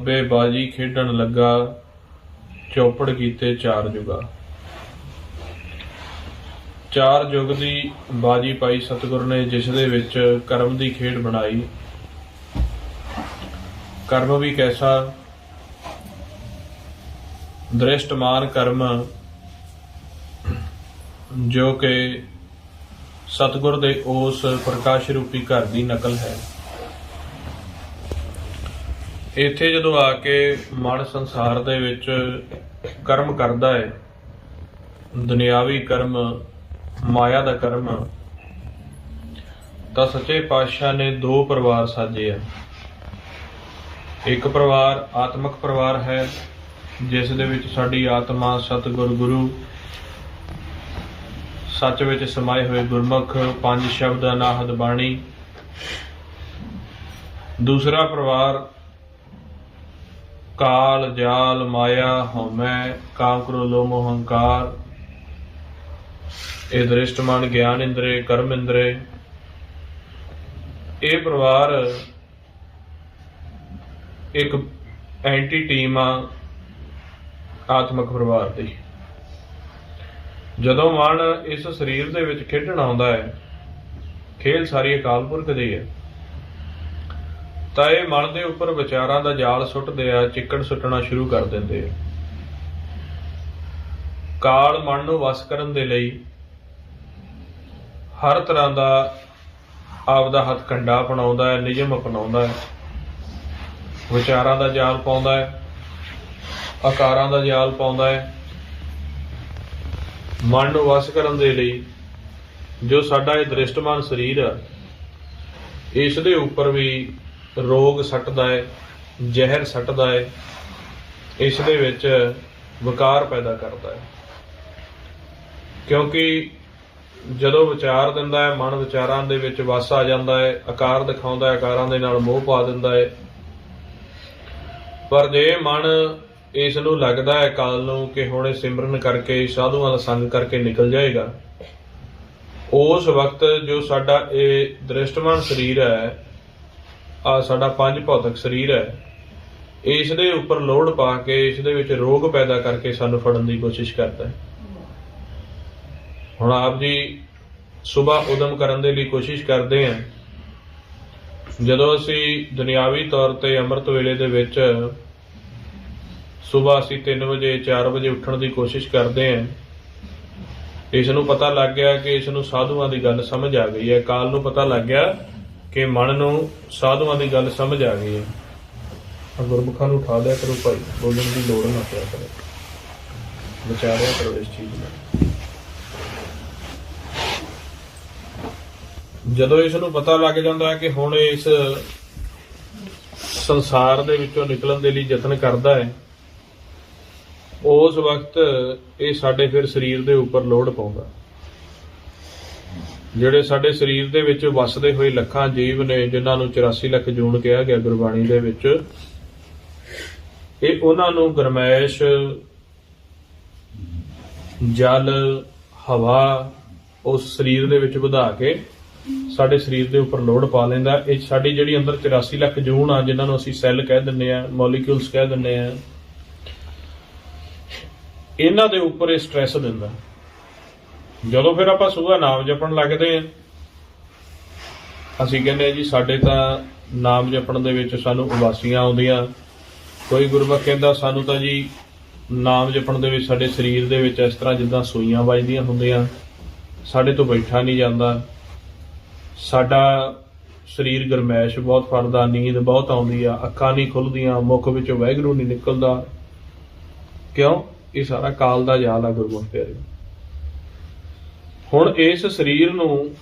ਬੇ ਬਾਜੀ ਖੇਡਣ ਲੱਗਾ, ਚੌਪੜ ਕੀਤੇ ਚਾਰ ਜੁਗਾ। ਚਾਰ ਜੁਗ ਦੀ ਬਾਜੀ ਪਾਈ ਸਤਿਗੁਰ ਨੇ, ਜਿਸ ਦੇ ਵਿੱਚ ਕਰਮ ਦੀ ਖੇਡ ਬਣਾਈ। ਕਰਮ ਵੀ ਕੈਸਾ? ਦ੍ਰਿਸ਼ਟਮਾਨ ਕਰਮ, ਜੋ ਕਿ ਸਤਿਗੁਰ ਦੇ ਉਸ ਪ੍ਰਕਾਸ਼ ਰੂਪੀ ਘਰ ਦੀ ਨਕਲ ਹੈ। ਇੱਥੇ ਜਦੋਂ ਆ ਕੇ ਮਨ ਸੰਸਾਰ ਦੇ ਵਿੱਚ ਕਰਮ ਕਰਦਾ ਹੈ ਦੁਨਿਆਵੀ ਕਰਮ, ਮਾਇਆ ਦਾ ਕਰਮ, ਤਾਂ ਸੱਚੇ ਪਾਤਸ਼ਾਹ ਨੇ ਦੋ ਪਰਿਵਾਰ ਸਾਜੇ ਆ। ਇੱਕ ਪਰਿਵਾਰ ਆਤਮਿਕ ਪਰਿਵਾਰ ਹੈ, ਜਿਸ ਦੇ ਵਿੱਚ ਸਾਡੀ ਆਤਮਾ ਸਤਿਗੁਰ ਗੁਰੂ, ਸੱਚ ਵਿੱਚ ਸਮਾਏ ਹੋਏ ਗੁਰਮੁਖ, ਪੰਜ ਸ਼ਬਦ ਅਨਾਹਦ ਬਾਣੀ। ਦੂਸਰਾ ਪਰਿਵਾਰ ਕਾਲ ਜਾਲ ਮਾਇਆ ਹਉਮੈ ਕਾਮ ਕ੍ਰੋਧ ਲੋਭ ਹੰਕਾਰ। ਇਹ ਦ੍ਰਿਸ਼ਟਮਾਨ ਗਿਆਨ ਇੰਦਰੇ, ਕਰਮ ਇੰਦਰੇ। ਇਹ ਪਰਿਵਾਰ ਇੱਕ ਐਂਟੀ ਟੀਮ ਆ, ਆਤਮਿਕ ਪਰਿਵਾਰ ਦੀ। ਜਦੋਂ ਮਨ ਇਸ ਸਰੀਰ ਦੇ ਵਿੱਚ ਖੇਡਣ ਆਉਂਦਾ ਹੈ, ਖੇਲ ਸਾਰੀ ਅਕਾਲ ਪੁਰਖ ਦੀ ਹੈ। ਤਾਂ ਇਹ ਮਨ ਦੇ ਉੱਪਰ ਵਿਚਾਰਾਂ ਦਾ ਜਾਲ ਸੁੱਟਦੇ ਆ ਚਿੱਕੜ ਸੁੱਟਣਾ ਸ਼ੁਰੂ ਕਰ ਦਿੰਦੇ ਆ। ਕਾਲ ਮਨ ਨੂੰ ਵਸ ਕਰਨ ਦੇ ਲਈ ਹਰ ਤਰ੍ਹਾਂ ਦਾ ਆਪਦਾ ਹੱਥ ਕੰਡਾ ਅਪਣਾਉਂਦਾ ਹੈ, ਨਿਯਮ ਅਪਣਾਉਂਦਾ ਹੈ। ਵਿਚਾਰਾਂ ਦਾ ਜਾਲ ਪਾਉਂਦਾ ਹੈ, ਆਕਾਰਾਂ ਦਾ ਜਾਲ ਪਾਉਂਦਾ ਹੈ। ਮਨ ਨੂੰ ਵਸ ਕਰਨ ਦੇ ਲਈ ਜੋ ਸਾਡਾ ਇਹ ਦ੍ਰਿਸ਼ਟਮਾਨ ਸਰੀਰ ਆ, ਇਸ ਦੇ ਉੱਪਰ ਵੀ ਰੋਗ ਸੱਟਦਾ ਹੈ ਜ਼ਹਿਰ ਸੱਟਦਾ ਹੈ ਇਸ ਦੇ ਵਿੱਚ ਵਿਕਾਰ ਪੈਦਾ ਕਰਦਾ ਹੈ ਕਿਉਂਕਿ ਜਦੋਂ ਵਿਚਾਰ ਦਿੰਦਾ ਹੈ ਮਨ ਵਿਚਾਰਾਂ ਦੇ ਵਿੱਚ ਵਸ ਆ ਜਾਂਦਾ ਹੈ ਆਕਾਰ ਦਿਖਾਉਂਦਾ ਹੈ ਆਕਾਰਾਂ ਦੇ ਨਾਲ ਮੋਹ ਪਾ ਦਿੰਦਾ ਹੈ ਪਰ ਜੇ ਮਨ ਇਸ ਨੂੰ ਲੱਗਦਾ ਹੈ ਕਾਲ ਨੂੰ ਕਿ ਹੁਣ ਇਹ ਸਿਮਰਨ ਕਰਕੇ, ਸਾਧੂਆਂ ਦਾ ਸੰਗ ਕਰਕੇ ਨਿਕਲ ਜਾਏਗਾ, ਉਸ ਵਕਤ ਜੋ ਸਾਡਾ ਇਹ ਦ੍ਰਿਸ਼ਟਮਾਨ ਸਰੀਰ ਹੈ ਆ ਸਾਡਾ ਪੰਜ ਭੌਤਿਕ ਸਰੀਰ ਹੈ। ਇਸ ਦੇ ਉੱਪਰ ਲੋਡ ਪਾ ਕੇ ਇਸ ਦੇ ਵਿੱਚ ਰੋਗ ਪੈਦਾ ਕਰਕੇ ਸਾਨੂੰ ਫੜਨ ਦੀ ਕੋਸ਼ਿਸ਼ ਕਰਦਾ ਹੈ। ਹੁਣ ਆਪ ਜੀ ਸਵੇਰ ਉਦਮ ਕਰਨ ਦੇ ਲਈ ਕੋਸ਼ਿਸ਼ ਕਰਦੇ ਹਾਂ। ਜਦੋਂ ਅਸੀਂ ਦੁਨਿਆਵੀ ਤੌਰ ਤੇ ਅੰਮ੍ਰਿਤ ਵੇਲੇ ਦੇ ਵਿੱਚ ਸਵੇਰ ਅਸੀਂ 3 ਵਜੇ 4 ਵਜੇ ਉੱਠਣ ਦੀ ਕੋਸ਼ਿਸ਼ ਕਰਦੇ ਹਾਂ, ਇਸ ਨੂੰ ਪਤਾ ਲੱਗ ਗਿਆ ਕਿ ਇਸ ਨੂੰ ਸਾਧੂਆਂ ਦੀ ਗੱਲ ਸਮਝ ਆ ਗਈ ਹੈ। ਕਾਲ ਨੂੰ ਪਤਾ ਲੱਗ ਗਿਆ ਕਿ ਮਨ ਨੂੰ ਸਾਧੂਆਂ ਦੀ ਗੱਲ ਸਮਝ ਆ ਗਈ ਹੈ। ਗੁਰਮੁਖਾਂ ਨੂੰ ਉਠਾ ਲਿਆ ਕਰੋ ਭਾਈ, ਬੋਲਣ ਦੀ ਲੋੜ ਨਾ ਪਿਆ ਕਰੇ। ਵਿਚਾਰਿਆ ਕਰੋ ਇਸ ਚੀਜ਼ ਨੂੰ। ਜਦੋਂ ਇਸ ਨੂੰ ਪਤਾ ਲੱਗ ਜਾਂਦਾ ਹੈ ਕਿ ਹੁਣ ਇਸ ਸੰਸਾਰ ਦੇ ਵਿੱਚੋਂ ਨਿਕਲਣ ਦੇ ਲਈ ਯਤਨ ਕਰਦਾ ਹੈ, ਉਸ ਵਕਤ ਇਹ ਸਾਡੇ ਫਿਰ ਸਰੀਰ ਦੇ ਉੱਪਰ ਲੋਡ ਪਾਉਂਦਾ। ਜਿਹੜੇ ਸਾਡੇ ਸਰੀਰ ਦੇ ਵਿੱਚ ਵਸਦੇ ਹੋਏ ਲੱਖਾਂ ਜੀਵ ਨੇ, ਜਿਨ੍ਹਾਂ ਨੂੰ 84 ਲੱਖ ਜੂਨ ਕਿਹਾ ਗਿਆ ਗੁਰਬਾਣੀ ਦੇ ਵਿੱਚ, ਇਹ ਉਹਨਾਂ ਨੂੰ ਗਰਮੈਸ਼, ਜਲ, ਹਵਾ, ਉਸ ਸਰੀਰ ਦੇ ਵਿੱਚ ਵਧਾ ਕੇ ਸਾਡੇ ਸਰੀਰ ਦੇ ਉੱਪਰ ਲੋਡ ਪਾ ਲੈਂਦਾ। ਇਹ ਸਾਡੀ ਜਿਹੜੀ ਅੰਦਰ 84 ਲੱਖ ਜੂਨ ਆ, ਜਿਨ੍ਹਾਂ ਨੂੰ ਅਸੀਂ ਸੈੱਲ ਕਹਿ ਦਿੰਦੇ ਆ ਮੋਲੀਕਿਊਲਸ ਕਹਿ ਦਿੰਦੇ ਆ ਇਹਨਾਂ ਦੇ ਉੱਪਰ ਇਹ ਸਟ੍ਰੈਸ ਦਿੰਦਾ। ਜਦੋਂ ਫਿਰ ਆਪਾਂ ਸਵੇਰ ਨਾਮ ਜਪਣ ਲੱਗਦੇ ਆ ਅਸੀਂ ਕਹਿੰਦੇ ਆ ਜੀ, ਸਾਡੇ ਤਾਂ ਨਾਮ ਜਪਣ ਦੇ ਵਿੱਚ ਸਾਨੂੰ ਉਬਾਸੀਆਂ ਆਉਂਦੀਆਂ। ਕੋਈ ਗੁਰਮੁਖ ਕਹਿੰਦਾ, ਸਾਨੂੰ ਤਾਂ ਜੀ ਨਾਮ ਜਪਣ ਦੇ ਵਿੱਚ, ਸਾਡੇ ਸਰੀਰ ਦੇ ਵਿੱਚ ਇਸ ਤਰ੍ਹਾਂ ਜਿੱਦਾਂ ਸੂਈਆਂ ਵੱਜਦੀਆਂ ਹੁੰਦੀਆਂ। ਸਾਡੇ ਤੋਂ ਬੈਠਾ ਨਹੀਂ ਜਾਂਦਾ। ਸਾਡਾ ਸਰੀਰ ਗਰਮੈਸ਼, ਬਹੁਤ ਫੜਦਾ, ਨੀਂਦ ਬਹੁਤ ਆਉਂਦੀ ਆ, ਅੱਖਾਂ ਨਹੀਂ ਖੁੱਲਦੀਆਂ, ਮੁੱਖ ਵਿੱਚੋਂ ਵੈਗਰੂ ਨਹੀਂ ਨਿਕਲਦਾ। ਕਿਉਂ? ਇਹ ਸਾਰਾ ਕਾਲ ਦਾ ਜਾਲ ਆ ਗੁਰਮੁਖ ਪਿਆਰੇ। ਹੁਣ ਇਸ ਸਰੀਰ ਨੂੰ